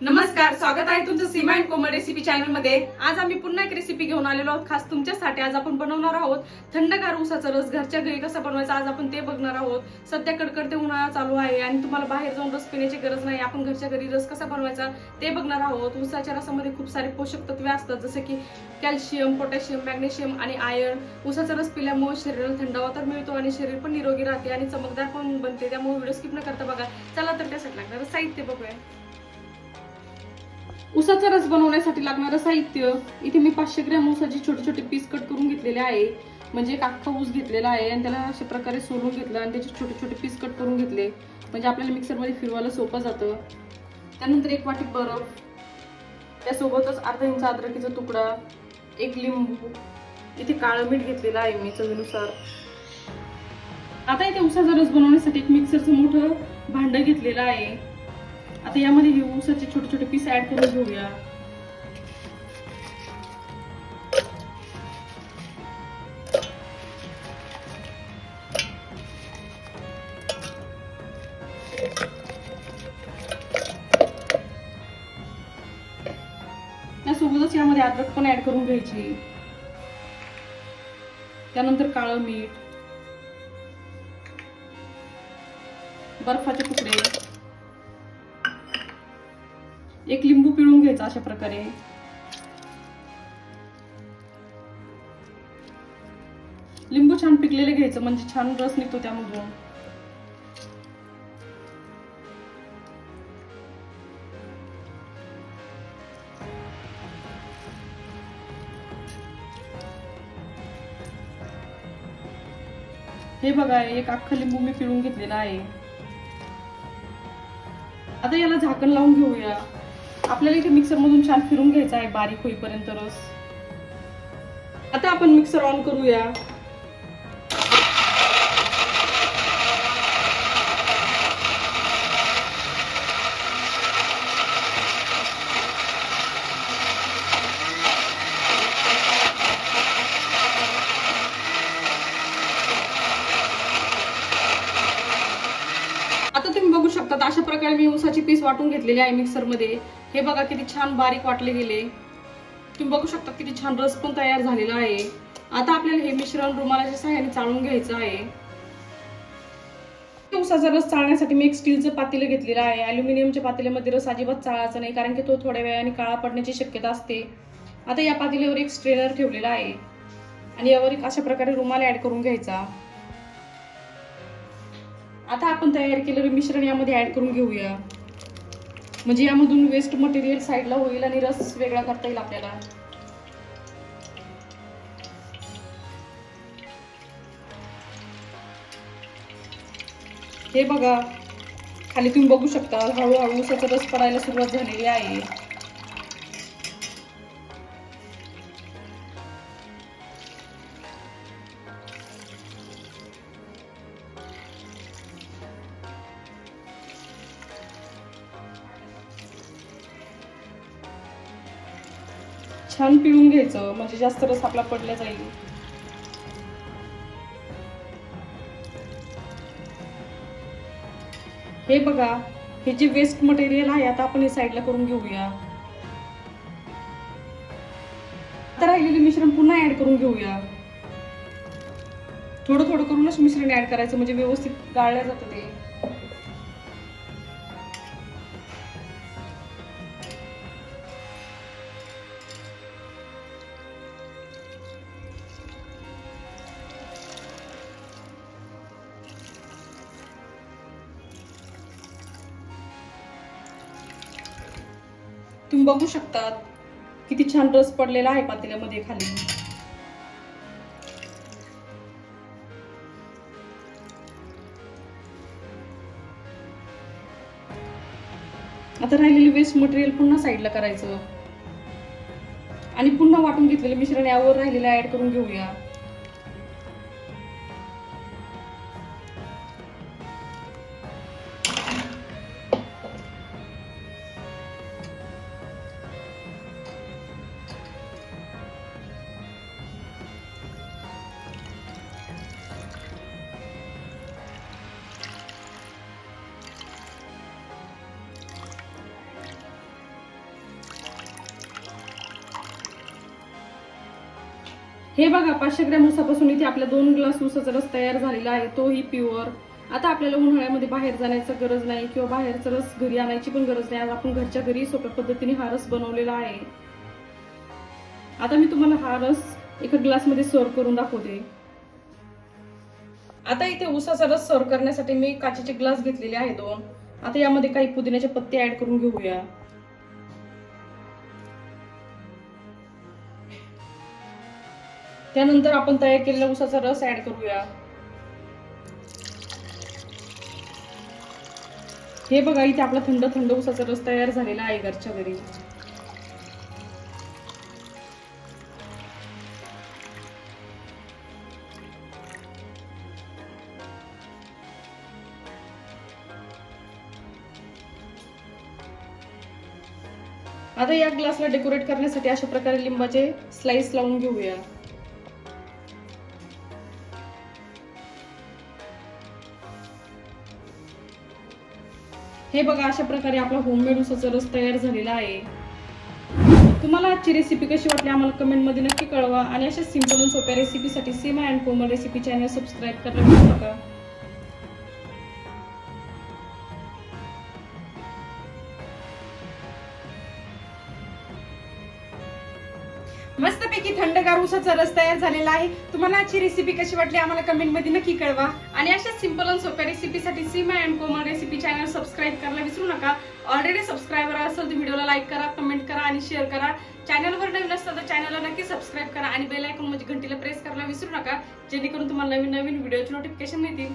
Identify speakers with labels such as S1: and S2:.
S1: नमस्कार स्वागत आहे तुमचं सीमा अँड कोमल रेसिपी चॅनलमध्ये. आज आम्ही पुन्हा एक रेसिपी घेऊन आलेलो आहोत. खास तुमच्यासाठी आज आपण बनवणार आहोत थंडगार ऊसाचा रस. घरच्या घरी कसा बनवायचा आज आपण ते बघणार आहोत. सध्या कडकडते उन्हाळा चालू आहे आणि तुम्हाला बाहेर जाऊन रस पिण्याची गरज नाही. आपण घरच्या घरी रस कसा बनवायचा ते बघणार आहोत. ऊसाच्या रसामध्ये खूप सारे पोषक तत्वे असतात जसे की कॅल्शियम पोटॅशियम मॅग्नेशियम आणि आयर्न. ऊसाचा रस पिल्यामुळे शरीराला थंडावा तर मिळतो आणि शरीर पण निरोगी राहते आणि चमकदार पण बनते. त्यामुळे व्हिडिओ स्किप न करता बघा. चला तर त्यासाठी लागणार साहित्य बघूया. उसाचा रस बनवण्यासाठी लागणारं साहित्य. इथे मी पाचशे ग्रॅम ऊसाची छोटे छोटे पीस कट करून घेतलेले आहे. म्हणजे एक अख्खा ऊस घेतलेला आहे आणि त्याला अशा प्रकारे सोलून घेतलं आणि त्याचे छोटे छोटे पीस कट करून घेतले. म्हणजे आपल्याला मिक्सरमध्ये फिरवायला सोपं जातं. त्यानंतर एक वाटी बर्फ. त्यासोबतच अर्धा इंच अद्रकीचा तुकडा एक लिंबू. इथे काळं मीठ घेतलेलं आहे मी चवीनुसार. आता इथे उसाचा रस बनवण्यासाठी एक मिक्सरचं मोठं भांडं घेतलेलं आहे. आता यामध्ये हे ऊसाचे छोटे छोटे पीस ऍड करून घेऊया. त्यासोबतच यामध्ये अद्रक पण ऍड करून घ्यायची. त्यानंतर काळं मीठ. बर्फाचे तुकडे. एक लिंबू पिळून घ्यायचा अशा प्रकारे. लिंबू छान पिकलेले घ्यायचं म्हणजे छान रस निघतो त्यामधून. हे बघा एक अख्खा लिंबू मी पिळून घेतलेला आहे. आता याला झाकण लावून घेऊया. आपल्याला इथे मिक्सर मधून छान फिरून घ्यायचा आहे बारीक होईपर्यंत रस. आता आपण मिक्सर ऑन करूया. आता तुम्ही बघू शकता अशा प्रकारे मी उसाची पीस वाटून घेतलेली आहे मिक्सरमध्ये हे बघा किती छान बारीक वाटले गेले. तुम्ही बघू शकता किती छान रस पण तयार झालेला आहे. आता आपल्याला हे मिश्रण रुमालाच्या सहाय्याने चाळून घ्यायचं आहे. उसाचा रस चाळण्यासाठी मी एक स्टीलचं पातेलं घेतलेलं आहे. अॅल्युमिनियमच्या पातेल्यामध्ये रस अजिबात चाळायचा नाही कारण की तो थोड्या वेळाने काळा पडण्याची शक्यता असते. आता या पातेल्यावर एक स्ट्रेनर ठेवलेला आहे. आणि यावर एक अशा प्रकारे रुमाल ऍड करून घ्यायचा. आता आपण तयार केलेलं मिश्रण यामध्ये ऍड करून घेऊया. म्हणजे यामधून वेस्ट मटेरियल साईडला होईल आणि रस वेगळा करता येईल आपल्याला. हे बघा खाली तुम्ही बघू शकता हळूहळू त्याचा रस पडायला सुरुवात झालेली आहे. छान पिळून घ्यायचं म्हणजे जास्त रस आपला पडला जाईल. हे बघा हे जे वेस्ट मटेरियल आहे आता आपण हे साईडला करून घेऊया. आता राहिलेले मिश्रण पुन्हा ऍड करून घेऊया. थोडं थोडं करूनच मिश्रण ऍड करायचं म्हणजे व्यवस्थित गाळलं जातं ते. बघू शकतात. किती छान रस पडलेला आहे पातेल्यामध्ये खाली. आता राहिलेले वेस्ट मटेरियल पुन्हा साईडला करायचं. आणि पुन्हा वाटून घेतलेलं मिश्रण यावर राहिलेलं ऍड करून घेऊया. हे बघा पाचशे ग्रॅम उसापासून इथे आपल्या दोन ग्लास उसाचा रस तयार झालेला आहे. तोही प्युअर आता आपल्याला उन्हाळ्यामध्ये बाहेर जाण्याचं गरज नाही किंवा बाहेरचा रस घरी आणायची पण गरज नाही. आज आपण घरच्या घरी सोप्या पद्धतीने हा रस बनवलेला आहे. आता मी तुम्हाला हा रस एका ग्लासमध्ये सर्व करून दाखवते. आता इथे उसाचा रस सर्व करण्यासाठी मी काचेचे ग्लास घेतलेले आहे दोन. आता यामध्ये काही पुदिन्याचे पत्ते ऍड करून घेऊया. त्यानंतर आपण तयार केलेला ऊसाचा रस ऍड करूया. हे बघा इथे आपला थंड थंड ऊसाचा रस तयार झालेला आहे घरच्या घरी. आता या ग्लासला डेकोरेट करण्यासाठी अशा प्रकारे लिंबाचे स्लाइस लावून घेऊया. हे बघा अशा प्रकारे आपला होममेड उसाचा रस तयार झालेला आहे. तुम्हाला आजची रेसिपी कशी वाटली आम्हाला कमेंटमध्ये नक्की कळवा आणि अशा सिंपल आणि सोप्या रेसिपीसाठी Seema and Komal recipe channel subscribe करायला विसरू नका.
S2: मस्तपैकी थंडगार उसाचा रस तयार झालेला आहे. तुम्हाला आजची रेसिपी कशी वाटली आम्हाला कमेंटमध्ये नक्की कळवा.
S1: आणि अशा सिंपल आणि सोप्या रेसिपीसाठी Seema and Komal recipe channel subscribe करायला विसरू नका. ऑलरेडी सबस्क्रायबर असेल तर व्हिडिओला लाईक करा कमेंट करा आणि शेअर करा. चॅनलवर नवीन असतं तर चॅनलला नक्की सबस्क्राईब करा आणि बेल आयकॉन म्हणजे घंटीला प्रेस करायला विसरू नका. जेणेकरून तुम्हाला नवीन नवीन व्हिडिओचे नोटिफिकेशन मिळतील.